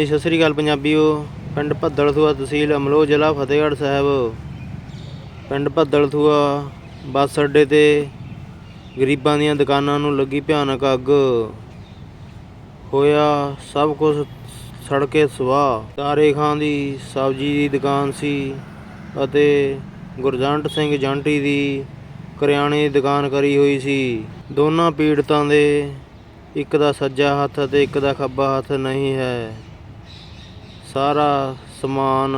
ਹਾਂਜੀ ਸਤਿ ਸ੍ਰੀ ਅਕਾਲ ਪੰਜਾਬੀਓ। ਪਿੰਡ ਭੱਦਲਥੂਆ ਤਹਿਸੀਲ ਅਮਲੋਹ ਜ਼ਿਲ੍ਹਾ ਫਤਿਹਗੜ੍ਹ ਸਾਹਿਬ। ਪਿੰਡ ਭੱਦਲਥੂਆ ਬੱਸ ਅੱਡੇ ਤੇ ਗਰੀਬਾਂ ਦੀਆਂ ਦੁਕਾਨਾਂ ਨੂੰ ਲੱਗੀ ਭਿਆਨਕ ਅੱਗ। ਹੋਇਆ ਸਭ ਕੁਝ ਸੜ ਕੇ ਸਵਾਹ। ਤਾਰੇ ਖਾਂ ਦੀ ਸਬਜ਼ੀ ਦੀ ਦੁਕਾਨ ਸੀ ਅਤੇ ਗੁਰਜੰਟ ਸਿੰਘ ਜੰਟੀ ਦੀ ਕਰਿਆਣੇ ਦੀ ਦੁਕਾਨ ਕਰੀ ਹੋਈ ਸੀ। ਦੋਨਾਂ ਪੀੜਤਾਂ ਦੇ ਇੱਕ ਦਾ ਸੱਜਾ ਹੱਥ ਅਤੇ ਇੱਕ ਦਾ ਖੱਬਾ ਹੱਥ ਨਹੀਂ ਹੈ। ਸਾਰਾ ਸਮਾਨ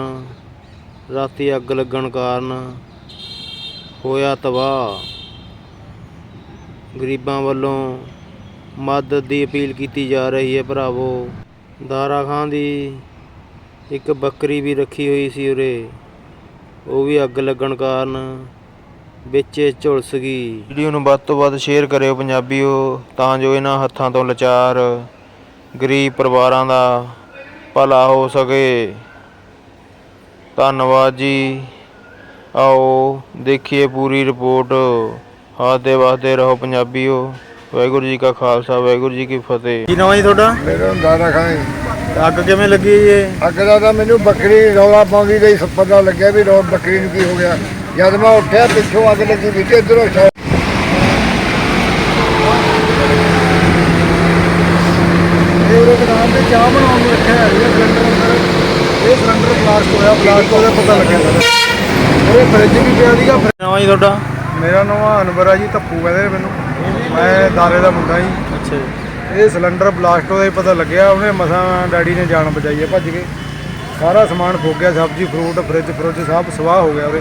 ਰਾਤੀ ਅੱਗ ਲੱਗਣ ਕਾਰਨ ਹੋਇਆ ਤਬਾਹ। ਗਰੀਬਾਂ ਵੱਲੋਂ ਮਦਦ ਦੀ ਅਪੀਲ ਕੀਤੀ ਜਾ ਰਹੀ ਹੈ ਭਰਾਵੋ। ਦਾਰਾ ਖਾਂ ਦੀ ਇੱਕ ਬੱਕਰੀ ਵੀ ਰੱਖੀ ਹੋਈ ਸੀ ਉਰੇ। ਉਹ ਵੀ ਅੱਗ ਲੱਗਣ ਕਾਰਨ ਵਿੱਚ ਝੁਲਸ ਗਈ। ਵੀਡੀਓ ਨੂੰ ਵੱਧ ਤੋਂ ਵੱਧ ਸ਼ੇਅਰ ਕਰਿਓ ਪੰਜਾਬੀਓ, ਤਾਂ ਜੋ ਇਹਨਾਂ ਹੱਥਾਂ ਤੋਂ ਲਾਚਾਰ ਗਰੀਬ ਪਰਿਵਾਰਾਂ ਦਾ ਭਲਾ ਹੋ ਸਕੇ। ਧੰਨਵਾਦ ਜੀ। ਆਓ ਦੇਖੀਏ ਪੂਰੀ ਰਿਪੋਰਟ। ਹਾਦੇ ਵਾਸਤੇ ਰਹੋ ਪੰਜਾਬੀਓ। ਵਾਹਿਗੁਰੂ ਜੀ ਕਾ ਖਾਲਸਾ ਵਾਹਿਗੁਰੂ ਜੀ ਕੀ ਫਤਿਹ। ਕੀ ਨਾਮ ਹੈ ਜੀ ਤੁਹਾਡਾ? ਮੇਰੇ ਦਾਦਾ ਖਾਏ ਅੱਗ ਕਿਵੇਂ ਲੱਗੀ ਇਹ ਅੱਗ ਦਾ ਤਾਂ ਮੈਨੂੰ ਬੱਕਰੀ ਰੌਲਾ ਪਾਉਂਦੀ ਗਈ ਸਭ ਪਤਾ ਲੱਗਿਆ ਵੀ ਰੋ ਬੱਕਰੀ ਨੂੰ ਕੀ ਹੋ ਗਿਆ। ਜਦ ਮੈਂ ਉੱਠਿਆ ਪਿੱਛੋਂ ਅੱਗ ਲੱਗੀ ਵੀ ਤੇ ਇਧਰੋਂ ਸ਼ਾ ਇਹ ਉਹ ਦੁਕਾਨ ਤੇ ਚਾਹ ਬਣਾਉਣ ਨੂੰ ਰੱਖਿਆ ਹੈ ਇਹ ਸਿਲੰਡਰ ਅੰਦਰ ਇਹ ਸਿਲੰਡਰ ਬਲਾਸਟ ਹੋਇਆ ਬਲਾਸਟ ਹੋਇਆ ਪਤਾ ਲੱਗਿਆ ਮੈਨੂੰ। ਉਹ ਫ੍ਰਿਜ ਵੀ ਪਿਆ ਸੀਗਾ ਨਾਮ ਜੀ ਤੁਹਾਡਾ? ਮੇਰਾ ਨਾਮ ਅਨਵਰ ਆ ਜੀ ਧੱਪੂ ਕਹਿੰਦੇ ਮੈਨੂੰ। ਮੈਂ ਦਾਰੇ ਦਾ ਮੁੰਡਾ ਜੀ। ਅੱਛਾ ਇਹ ਸਿਲੰਡਰ ਬਲਾਸਟ ਹੋਇਆ ਪਤਾ ਲੱਗਿਆ ਉਹਨੇ ਮਸਾਂ ਡੈਡੀ ਨੇ ਜਾਨ ਬਚਾਈ ਹੈ ਭੱਜ ਕੇ। ਸਾਰਾ ਸਮਾਨ ਫੁੱਕ ਗਿਆ ਸਬਜ਼ੀ ਫਰੂਟ ਫ੍ਰਿਜ ਫਰੁੱਜ ਸਭ ਸਵਾਹ ਹੋ ਗਿਆ ਉਹਦੇ।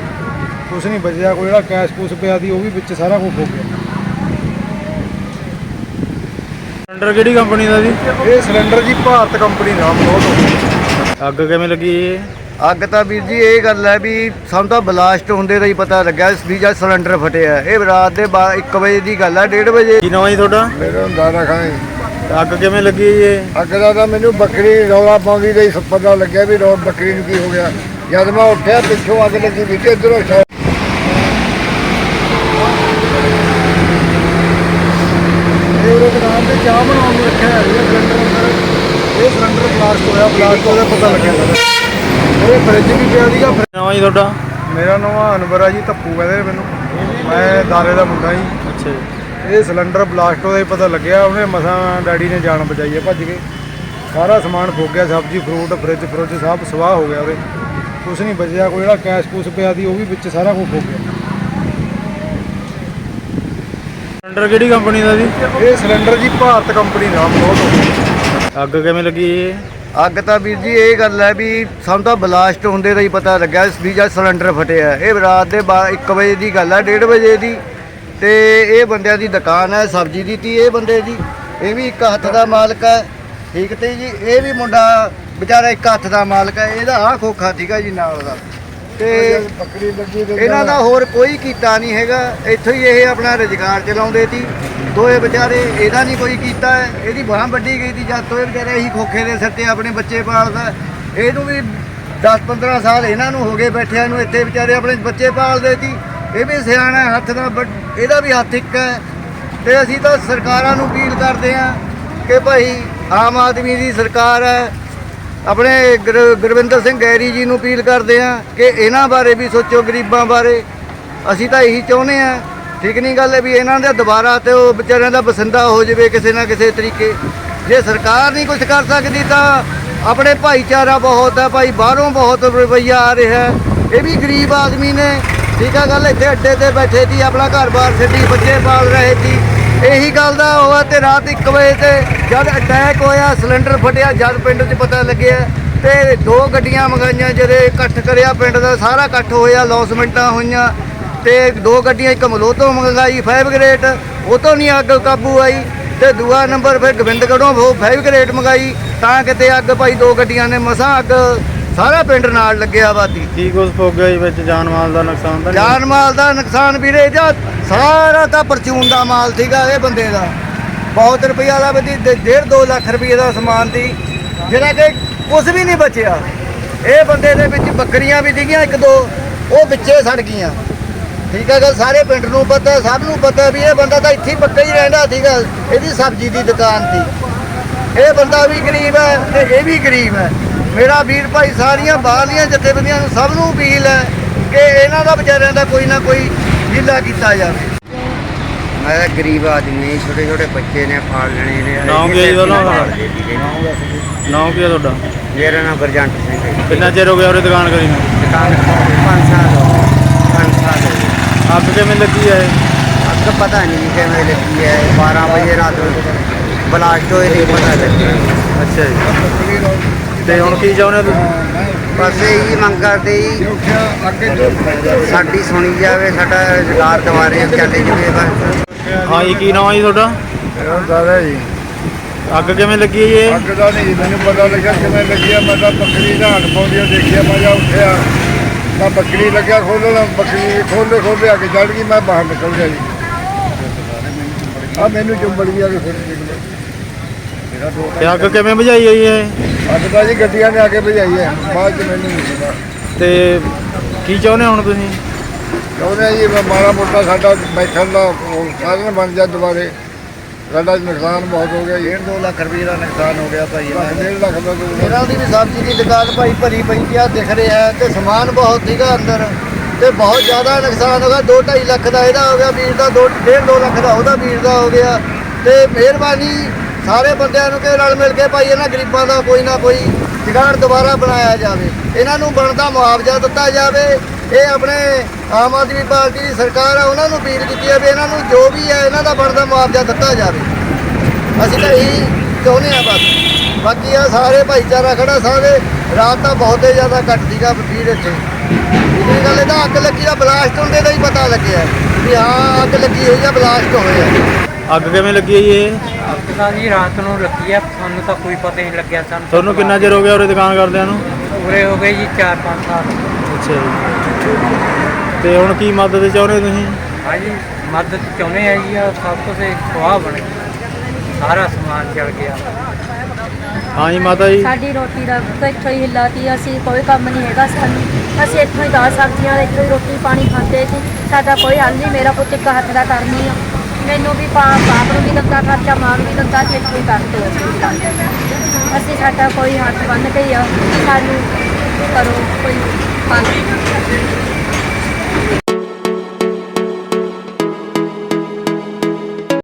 ਕੁਛ ਨਹੀਂ ਬਚਿਆ ਕੋਈ ਜਿਹੜਾ ਕੈਸ਼ ਕੂਸ ਪਿਆ ਸੀ ਉਹ ਵੀ ਵਿੱਚ ਸਾਰਾ ਕੁਝ ਫੁੱਕ ਗਿਆ। ਸਿਲੰਡਰ ਕਿਹੜੀ ਕੰਪਨੀ ਦਾ ਜੀ? ਇਹ ਸਿਲੰਡਰ ਜੀ ਭਾਰਤ ਕੰਪਨੀ ਦਾ ਬਹੁਤ ਅੱਗ ਕਿਵੇਂ ਲੱਗੀ ਇਹ ਅੱਗ ਤਾਂ ਵੀਰ ਜੀ ਇਹ ਗੱਲ ਹੈ ਵੀ ਸਾਨੂੰ ਤਾਂ ਬਲਾਸਟ ਹੁੰਦੇ ਦਾ ਹੀ ਪਤਾ ਲੱਗਾ ਵੀ ਜਦ ਸਿਲੰਡਰ ਫਟਿਆ ਇਹ ਰਾਤ ਦੇ 1 ਵਜੇ ਦੀ ਗੱਲ ਹੈ 1:30 ਵਜੇ। ਕੀ ਨਾਮ ਹੈ ਜੀ ਤੁਹਾਡਾ? ਮੇਰੇ ਦਾਦਾ ਖਾਏ ਅੱਗ ਕਿਵੇਂ ਲੱਗੀ ਇਹ? ਅੱਗ ਦਾ ਤਾਂ ਮੈਨੂੰ ਬੱਕਰੀ ਰੌਲਾ ਪਾਉਂਦੀ ਗਈ ਸਭ ਪਤਾ ਲੱਗਿਆ ਵੀ ਰੋ ਬੱਕਰੀ ਨੂੰ ਕੀ ਹੋ ਗਿਆ। ਜਦ ਮੈਂ ਉੱਠਿਆ ਪਿੱਛੋਂ ਅੱਗ ਲੱਗੀ ਵੀ ਤੇ ਇਧਰੋਂ ਸ਼ਾ ਇਹ ਉਹ ਦੁਕਾਨ ਤੇ ਚਾਹ ਬਣਾਉਣ ਨੂੰ ਰੱਖਿਆ ਹੈ ਇਹ ਸਿਲੰਡਰ ਅੰਦਰ ਇਹ ਸਿਲੰਡਰ ਬਲਾਸਟ ਹੋਇਆ ਬਲਾਸਟ ਹੋਇਆ ਪਤਾ ਲੱਗਿਆ ਮੈਨੂੰ ਉਹ ਫ੍ਰਿਜ ਵੀ ਪਿਆ ਸੀਗਾ ਕੀ ਨਾਮ ਹੈ ਜੀ ਤੁਹਾਡਾ? ਮੇਰਾ ਨਾਮ ਅਨਵਰ ਆ ਜੀ ਧੱਪੂ ਕਹਿੰਦੇ ਮੈਨੂੰ। ਮੈਂ ਦਾਰੇ ਦਾ ਮੁੰਡਾ ਜੀ। ਅੱਛਾ ਜੀ। ਇਹ ਸਿਲੰਡਰ ਬਲਾਸਟ ਹੋਇਆ ਹੀ ਪਤਾ ਲੱਗਿਆ। ਉਹਨੇ ਮਸਾਂ ਡੈਡੀ ਨੇ ਜਾਨ ਬਚਾਈ ਹੈ ਭੱਜ ਕੇ। ਸਾਰਾ ਸਮਾਨ ਫੁੱਕ ਗਿਆ ਸਬਜ਼ੀ ਫਰੂਟ ਫ੍ਰਿਜ ਫਰੁੱਜ ਸਭ ਸਵਾਹ ਹੋ ਗਿਆ ਉਹਦੇ। ਕੁਛ ਨਹੀਂ ਬਚਿਆ ਕੋਈ ਜਿਹੜਾ ਕੈਸ਼ ਕੂਸ ਪਿਆ ਸੀ ਉਹ ਵੀ ਵਿੱਚ ਸਾਰਾ ਕੁਝ ਫੁੱਕ ਗਿਆ। ਸਿਲੰਡਰ ਕਿਹੜੀ ਕੰਪਨੀ ਦਾ ਜੀ? ਇਹ ਸਿਲੰਡਰ ਜੀ ਭਾਰਤ ਕੰਪਨੀ ਦਾ ਬਹੁਤ ਅੱਗ ਕਿਵੇਂ ਲੱਗੀ ਇਹ ਅੱਗ ਤਾਂ ਵੀਰ ਜੀ ਇਹ ਗੱਲ ਹੈ ਵੀ ਸਾਨੂੰ ਤਾਂ ਬਲਾਸਟ ਹੁੰਦੇ ਦਾ ਹੀ ਪਤਾ ਲੱਗਾ ਵੀ ਜਦ ਸਿਲੰਡਰ ਫਟਿਆ ਇਹ ਰਾਤ ਦੇ 1 ਵਜੇ ਦੀ ਗੱਲ ਹੈ 1:30 ਵਜੇ ਦੀ। ਤੇ ਇਹ ਬੰਦਿਆਂ ਦੀ ਦੁਕਾਨ ਹੈ ਸਬਜ਼ੀ ਦੀ ਤੀ ਇਹ ਬੰਦੇ ਦੀ। ਇਹ ਵੀ ਇੱਕ ਹੱਥ ਦਾ ਮਾਲਕ ਹੈ ਠੀਕ ਤੇ ਜੀ? ਇਹ ਵੀ ਮੁੰਡਾ ਵਿਚਾਰਾ ਇੱਕ ਹੱਥ ਦਾ ਮਾਲਕ ਹੈ ਇਹਦਾ ਆਹ ਖੋਖਾ ਸੀਗਾ ਜੀ ਨਾਲ ਦਾ। ਤੇ ਇਹਨਾਂ ਦਾ ਹੋਰ ਕੋਈ ਕੀਤਾ ਨਹੀਂ ਹੈਗਾ। ਇੱਥੋਂ ਹੀ ਇਹ ਆਪਣਾ ਰੁਜ਼ਗਾਰ ਚਲਾਉਂਦੇ ਸੀ। ਤੋਏ ਵਿਚਾਰੇ ਇਹਦਾ ਨਹੀਂ ਕੋਈ ਕੀਤਾ, ਇਹਦੀ ਬਾਹ ਵੱਡੀ ਗਈ ਸੀ ਜਦ ਤੋਏ ਵਿਚਾਰੇ ਇਹੀ ਖੋਖੇ ਦੇ ਸਿਰ ਆਪਣੇ ਬੱਚੇ ਪਾਲਦਾ। ਇਹਨੂੰ ਵੀ 10-15 ਸਾਲ ਇਹਨਾਂ ਨੂੰ ਹੋ ਗਏ ਬੈਠਿਆਂ ਨੂੰ, ਇੱਥੇ ਵਿਚਾਰੇ ਆਪਣੇ ਬੱਚੇ ਪਾਲਦੇ ਸੀ। ਇਹ ਵੀ ਸਿਆਣਾ ਹੱਥ ਦਾ ਵੱਡ- ਇਹਦਾ ਵੀ ਹੱਥ ਇੱਕ ਹੈ। ਤੇ ਅਸੀਂ ਤਾਂ ਸਰਕਾਰਾਂ ਨੂੰ ਅਪੀਲ ਕਰਦੇ ਹਾਂ ਕਿ ਭਾਈ ਆਮ ਆਦਮੀ ਦੀ ਸਰਕਾਰ ਹੈ। ਆਪਣੇ ਗੁਰ- ਗੁਰਵਿੰਦਰ ਸਿੰਘ ਗੈਰੀ ਜੀ ਨੂੰ ਅਪੀਲ ਕਰਦੇ ਆ ਕਿ ਇਹਨਾਂ ਬਾਰੇ ਵੀ ਸੋਚੋ, ਗਰੀਬਾਂ ਬਾਰੇ। ਅਸੀਂ ਤਾਂ ਇਹੀ ਚਾਹੁੰਦੇ ਆ ਠੀਕ ਨਹੀਂ ਗੱਲ ਹੈ ਵੀ ਇਹਨਾਂ ਦਾ ਦੁਬਾਰਾ ਤੇ ਉਹ ਵਿਚਾਰਿਆਂ ਦਾ ਬਸਿੰਦਾ ਹੋ ਜਾਵੇ ਕਿਸੇ ਨਾ ਕਿਸੇ ਤਰੀਕੇ। ਜੇ ਸਰਕਾਰ ਨਹੀਂ ਕੁਝ ਕਰ ਸਕਦੀ ਤਾਂ ਆਪਣੇ ਭਾਈਚਾਰਾ ਬਹੁਤ ਹੈ, ਭਾਈ ਬਾਹਰੋਂ ਬਹੁਤ ਰਵਈਆ ਆ ਰਿਹਾ ਇਹ ਵੀ ਗਰੀਬ ਆਦਮੀ ਨੇ। ਠੀਕ ਆ ਗੱਲ, ਇੱਥੇ ਅੱਡੇ ਤੇ ਬੈਠੇ ਸੀ, ਆਪਣਾ ਘਰ-ਬਾਰ ਛੱਡੀ, ਬੱਚੇ ਪਾਲ ਰਹੇ ਸੀ। ਇਹੀ ਗੱਲ ਦਾ ਹੋਇਆ ਤੇ ਰਾਤ 1 ਵਜੇ ਤੇ ਜਦ ਅਟੈਕ ਹੋਇਆ ਸਿਲੰਡਰ ਫਟਿਆ, ਜਦ ਪਿੰਡ 'ਚ ਪਤਾ ਲੱਗਿਆ ਤੇ ਦੋ ਗੱਡੀਆਂ ਮੰਗਾਈਆਂ, ਜਿਹੜੇ ਇਕੱਠ ਕਰਿਆ ਪਿੰਡ ਦਾ, ਸਾਰਾ ਇਕੱਠ ਹੋਇਆ ਲੌਸਮੈਂਟਾਂ ਹੋਈਆਂ। ਤੇ ਦੋ ਗੱਡੀਆਂ ਇੱਕ ਮਲੋਹ ਤੋਂ ਮੰਗਾਈ ਫਾਈਵ ਗ੍ਰੇਡ ਉਹ ਤੋਂ ਨਹੀਂ ਅੱਗ ਕਾਬੂ ਆਈ ਤੇ ਦੂਆ ਨੰਬਰ ਫਿਰ ਗੋਬਿੰਦਗੜ੍ਹੋਂ ਉਹ ਫਾਈਵ ਗ੍ਰੇਡ ਮੰਗਾਈ ਤਾਂ ਕਿਤੇ ਅੱਗ ਭਾਈ ਦੋ ਗੱਡੀਆਂ ਨੇ ਮਸਾਂ ਅੱਗ ਸਾਰਾ ਪਿੰਡ ਨਾਲ ਲੱਗਿਆ ਬਾਦੀ ਕੀ ਕੁਝ ਫੁੱਕ ਗਿਆ ਜੀ ਵਿੱਚ ਜਾਨ ਮਾਲ ਦਾ ਨੁਕਸਾਨ ਤਾਂ ਜਾਨ ਮਾਲ ਦਾ ਨੁਕਸਾਨ ਵੀਰੇ ਜਾਂ ਸਾਰਾ ਤਾਂ ਪਰਚੂਨ ਦਾ ਮਾਲ ਸੀਗਾ ਇਹ ਬੰਦੇ ਦਾ। ਬਹੁਤ ਰੁਪਈਆ ਦਾ ਵੀ 1.5 2 ਲੱਖ ਰੁਪਏ ਦਾ ਸਮਾਨ ਸੀ ਜਿਹੜਾ ਕਿ ਕੁਝ ਵੀ ਨਹੀਂ ਬਚਿਆ। ਇਹ ਬੰਦੇ ਦੇ ਵਿੱਚ ਬੱਕਰੀਆਂ ਵੀ ਸੀਗੀਆਂ ਇੱਕ ਦੋ ਉਹ ਵਿੱਚੇ ਸੜ ਗਈਆਂ। ਠੀਕ ਹੈ ਗੱਲ ਸਾਰੇ ਪਿੰਡ ਨੂੰ ਪਤਾ ਸਭ ਨੂੰ ਪਤਾ ਵੀ ਇਹ ਬੰਦਾ ਤਾਂ ਇੱਥੇ ਪੱਕਾ ਹੀ ਰਹਿੰਦਾ ਸੀਗਾ ਇਹਦੀ ਸਬਜ਼ੀ ਦੀ ਦੁਕਾਨ ਸੀ ਇਹ ਬੰਦਾ ਵੀ ਗਰੀਬ ਹੈ ਤੇ ਇਹ ਵੀ ਗਰੀਬ ਹੈ ਮੇਰਾ ਵੀਰ ਭਾਈ ਸਾਰੀਆਂ ਬਾਹਰਲੀਆਂ ਜਥੇਬੰਦੀਆਂ ਨੂੰ ਸਭ ਨੂੰ ਅਪੀਲ ਹੈ ਕਿ ਇਹਨਾਂ ਦਾ ਵਿਚਾਰਿਆਂ ਦਾ ਕੋਈ ਨਾ ਕੋਈ ਹੀਲਾ ਕੀਤਾ ਜਾਵੇ। ਮੈਂ ਤਾਂ ਗਰੀਬ ਆਦਮੀ ਛੋਟੇ ਛੋਟੇ ਬੱਚੇ ਨੇ ਪਾਲ ਲੈਣੇ ਨੇ। ਨਾਮ ਕੀ ਹੈ ਉਹਦਾ? ਨਾਮ ਕੀ ਹੈ ਤੁਹਾਡਾ? ਮੇਰਾ ਨਾਮ ਗੁਰਜੰਟ ਸਿੰਘ ਹੈ। ਕਿੰਨਾ ਚਿਰ ਹੋ ਗਿਆ ਉਰੇ ਦੁਕਾਨ ਕਰੀ ਨੂੰ? ਦੁਕਾਨ 5 ਸਾਲ ਹੋ ਗਏ 5 ਸਾਲ ਹੋ ਗਏ। ਅੱਗ ਕਿਵੇਂ ਲੱਗੀ ਹੈ? ਅੱਗ ਪਤਾ ਨਹੀਂ ਕਿਵੇਂ ਲੱਗੀ ਹੈ। 12 ਵਜੇ ਰਾਤ ਨੂੰ ਬਲਾਸਟ ਹੋਏ ਨਹੀਂ ਪਤਾ ਲੱਗਿਆ ਅੱਛਾ ਜੀ। ਤੇ ਹੁਣ ਕੀ ਚਾਹੁੰਦੇ ਹੋ ਤੁਸੀਂ? ਬਸ ਇਹੀ ਮੰਗ ਕਰਦੇ ਜੀ ਸਾਡੀ ਸੁਣੀ ਜਾਵੇ ਸਾਡਾ ਰੁਜ਼ਗਾਰ ਦੁਬਾਰੇ ਚੱਲੇ ਜਵੇ ਬਸ। ਹਾਂ ਜੀ ਕੀ ਨਾਮ ਹੈ ਜੀ ਤੁਹਾਡਾ? ਮੇਰਾ ਦਾਦਾ ਜੀ। ਅੱਗ ਕਿਵੇਂ ਲੱਗੀ ਹੈ ਜੀ ਅੱਗ ਦਾ ਨਹੀਂ ਮੈਨੂੰ ਪਤਾ ਲੱਗਿਆ ਕਿਵੇਂ ਲੱਗਿਆ ਮੈਂ ਤਾਂ ਦਾ ਹੱਥ ਪਾਉਂਦੀ ਦੇਖਿਆ ਮੈਂ ਜਾ ਉੱਠਿਆ। ਤਾਂ ਬੱਕਰੀ ਲੱਗਿਆ ਖੋਲਣ ਬੱਕਰੀ ਖੋਲੇ ਖੋਲੇ ਅੱਗ ਜਲ ਗਈ ਮੈਂ ਬਾਹਰ ਨਿਕਲ ਗਿਆ ਜੀ। ਆ ਮੈਨੂੰ ਚੁੰਬੜ ਗਿਆ ਕਿ ਫਿਰ। ਨਿਕਲੇ ਮੇਰਾ ਦੋ ਤੇ ਅੱਗ ਕਿਵੇਂ ਬੁਝਾਈ ਹੈ? ਜੀ ਇਹ ਅੱਗ ਤਾਂ ਜੀ ਗੱਡੀਆਂ ਨੇ ਆ ਕੇ ਭਜਾਈ ਹੈ ਬਾਅਦ ਚ ਮੈਨੂੰ ਨਹੀਂ ਪਤਾ। ਤੇ ਕੀ ਚਾਹੁੰਦੇ ਹੋ ਹੁਣ ਤੁਸੀਂ? ਚਾਹੁੰਦੇ ਆ ਜੀ ਮਾੜਾ ਮੋਟਾ ਸਾਡਾ ਬੈਠਣ ਦਾ ਸਾਧਨ ਬਣ ਜਾ ਦੁਬਾਰੇ। ਸਾਡਾ ਨੁਕਸਾਨ ਬਹੁਤ ਹੋ ਗਿਆ ਜੀ। 1.5 ਲੱਖ ਰੁਪਏ ਦਾ ਨੁਕਸਾਨ ਹੋ ਗਿਆ ਭਾਈ ਲੱਖ ਡੇਢ ਲੱਖ ਦਾ ਤਾਂ ਇਹਨਾਂ ਦੀ ਵੀ ਸਬਜ਼ੀ ਦੀ ਦੁਕਾਨ ਭਾਈ ਭਰੀ ਪਈ ਆ ਦਿਖ ਰਿਹਾ ਹੈ ਤੇ ਸਮਾਨ ਬਹੁਤ ਸੀਗਾ ਅੰਦਰ। ਤੇ ਬਹੁਤ ਜ਼ਿਆਦਾ ਨੁਕਸਾਨ ਹੋ ਗਿਆ 2.5 ਲੱਖ ਦਾ ਇਹਦਾ ਹੋ ਗਿਆ ਵੀਰ ਦਾ 2 2 ਲੱਖ ਦਾ ਉਹਦਾ ਵੀਰ ਦਾ ਹੋ ਗਿਆ। ਤੇ ਮਿਹਰਬਾਨੀ ਸਾਰੇ ਬੰਦਿਆਂ ਨੂੰ ਕਿ ਰਲ ਮਿਲ ਕੇ ਭਾਈ ਇਹਨਾਂ ਗਰੀਬਾਂ ਦਾ ਕੋਈ ਨਾ ਕੋਈ ਜੁਗਾੜ ਦੁਬਾਰਾ ਬਣਾਇਆ ਜਾਵੇ। ਇਹਨਾਂ ਨੂੰ ਬਣਦਾ ਮੁਆਵਜ਼ਾ ਦਿੱਤਾ ਜਾਵੇ। ਇਹ ਆਪਣੇ ਆਮ ਆਦਮੀ ਪਾਰਟੀ ਦੀ ਸਰਕਾਰ ਆ ਉਹਨਾਂ ਨੂੰ ਅਪੀਲ ਕੀਤੀ ਹੈ ਵੀ ਇਹਨਾਂ ਨੂੰ ਜੋ ਵੀ ਹੈ ਇਹਨਾਂ ਦਾ ਬਣਦਾ ਮੁਆਵਜ਼ਾ ਦਿੱਤਾ ਜਾਵੇ। ਅਸੀਂ ਤਾਂ ਇਹੀ ਚਾਹੁੰਦੇ ਆ ਬਸ। ਬਾਕੀ ਆ ਸਾਰੇ ਭਾਈਚਾਰਾ ਖੜਾ ਸਾਰੇ ਰਾਤ ਤਾਂ ਬਹੁਤ ਹੀ ਜ਼ਿਆਦਾ ਘੱਟ ਸੀਗਾ ਭੀੜ ਇੱਥੇ। ਇਹ ਗੱਲ ਇਹਦਾ ਅੱਗ ਲੱਗੀ ਦਾ ਬਲਾਸਟ ਹੁੰਦੇ ਦਾ ਹੀ ਪਤਾ ਲੱਗਿਆ। ਵੀ ਹਾਂ ਅੱਗ ਲੱਗੀ ਹੋਈ ਆ ਬਲਾਸਟ ਹੋਇਆ ਅੱਗ ਕਿਵੇਂ ਲੱਗੀ ਹੈ ਜੀ ਇਹ? ਅੱਗ ਤਾਂ ਜੀ ਰਾਤ ਨੂੰ ਲੱਗੀ ਆ ਸਾਨੂੰ ਤਾਂ ਕੋਈ ਪਤਾ ਨਹੀਂ ਲੱਗਿਆ ਸਾਨੂੰ। ਤੁਹਾਨੂੰ ਕਿੰਨਾ ਚਿਰ ਹੋ ਗਿਆ ਉਰੇ ਦੁਕਾਨ ਕਰਦਿਆਂ ਨੂੰ? ਉਰੇ ਹੋ ਗਏ ਜੀ 4-5 ਸਾਲ। ਅੱਛਾ ਜੀ। ਤੇ ਹੁਣ ਕੀ ਮਦਦ ਚਾਹੁੰਦੇ ਹੋ ਤੁਸੀਂ? ਹਾਂਜੀ ਮਦਦ ਚਾਹੁੰਦੇ ਆ ਜੀ ਆ ਸਭ ਕੁਝ ਸਵਾਹ ਬਣ ਗਿਆ। ਸਾਰਾ ਸਮਾਨ ਜਲ ਗਿਆ। ਹਾਂ ਜੀ ਮਾਤਾ ਜੀ। ਸਾਡੀ ਰੋਟੀ ਦਾ ਤਾਂ ਇੱਥੋਂ ਹੀ ਹਿੱਲਾਤੀ ਅਸੀਂ ਕੋਈ ਕੰਮ ਨਹੀਂ ਹੈਗਾ ਸਾਨੂੰ। ਅਸੀਂ ਇੱਥੋਂ ਹੀ ਦਾਲ ਸਬਜ਼ੀਆਂ ਇੱਥੋਂ ਹੀ ਰੋਟੀ ਪਾਣੀ ਖਾਂਦੇ ਸੀ। ਸਾਡਾ ਕੋਈ ਹੱਲ ਨਹੀਂ ਮੇਰਾ ਪੁੱਤ ਇੱਕ ਹੱਥ ਦਾ ਕਰਨੀ ਆ। ਮੈਨੂੰ ਵੀ ਪਾ ਬਾਪ ਨੂੰ ਵੀ ਦਿੰਦਾ ਖਰਚਾ ਮਾਂ ਨੂੰ ਵੀ ਦਿੰਦਾ ਤੇ ਇੱਥੋਂ ਹੀ ਕਰਦੇ ਅਸੀਂ ਅਸੀਂ ਸਾਡਾ ਕੋਈ ਹੱਥ ਬੰਨ ਕੇ ਹੀ ਆ ਸਾਨੂੰ ਕਰੋ ਕੋਈ ਹੱਲ